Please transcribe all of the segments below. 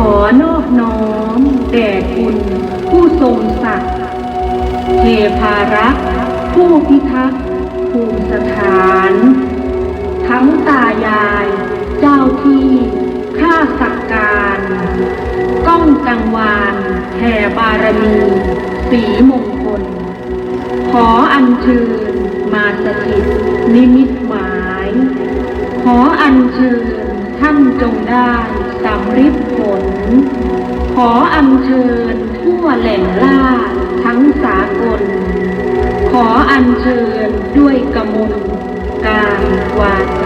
ขอนอบน้อมแด่คุณผู้ทรงศักดิ์เทพารักผู้พิทักษ์ภูมิสถาน ทั้งตายาย เจ้าที่ข้าสักการ ก้องกังวานแห่บารมีสีมงคล ขออัญเชิญมาสถิตนิมิตหมาย ขออัญเชิญท่านจงได้ สำริดผล ขออัญเชิญทั่วแหล่งล่าทั้งสากล ขออัญเชิญด้วยกมุนการวาจา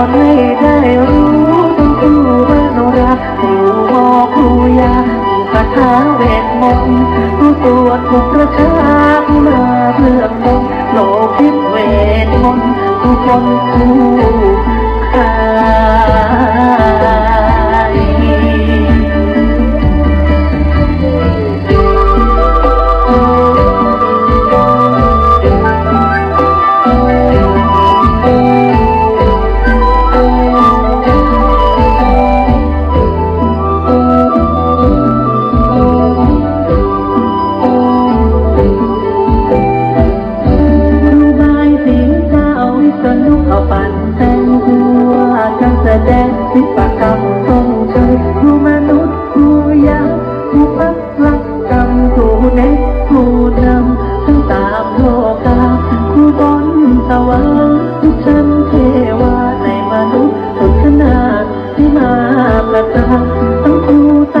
อนให้ได้รู้ต้องครูมโนรักรูหมอครูยาคาถาเวทมนต์ครูตัวจครูประชากมาเพื่อมนโลกิตเวทมนต์ทุกคนครูขา ว่ต้องต้องคู่ต